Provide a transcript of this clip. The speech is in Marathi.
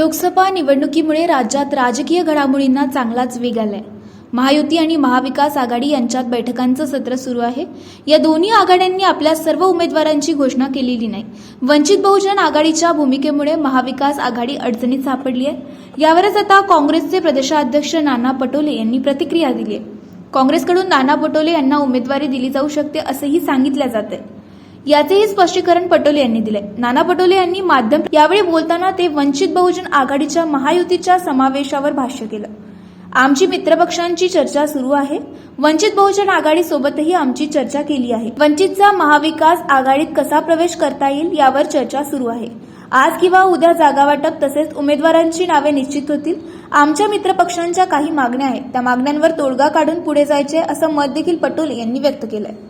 लोकसभा निवडणुकीमुळे राज्यात राजकीय घडामोडींना चांगलाच वेग आलाय. महायुती आणि महाविकास आघाडी यांच्यात बैठकांचं सत्र सुरू आहे. या दोन्ही आघाड्यांनी आपल्या सर्व उमेदवारांची घोषणा केलेली नाही. वंचित बहुजन आघाडीच्या भूमिकेमुळे महाविकास आघाडी अडचणीत सापडली आहे. यावरच आता काँग्रेसचे प्रदेशाध्यक्ष नाना पटोले यांनी प्रतिक्रिया दिली आहे. काँग्रेसकडून नाना पटोले यांना उमेदवारी दिली जाऊ शकते असंही सांगितलं जात आहे याचेही स्पष्टीकरण पटोले यांनी दिले नाना पटोले यांनी माध्यम यावेळी बोलताना ते वंचित बहुजन आघाडीच्या महायुतीच्या समावेशावर भाष्य केलं. आमची मित्रपक्षांची चर्चा सुरू आहे. वंचित बहुजन आघाडी सोबतही आमची चर्चा केली आहे. वंचितचा महाविकास आघाडीत कसा प्रवेश करता येईल यावर चर्चा सुरू आहे. आज किंवा उद्या जागा वाटप तसेच उमेदवारांची नावे निश्चित होतील. आमच्या मित्रपक्षांच्या काही मागण्या आहेत. त्या मागण्यांवर तोडगा काढून पुढे जायचे असं मत देखील पटोले यांनी व्यक्त केलंय.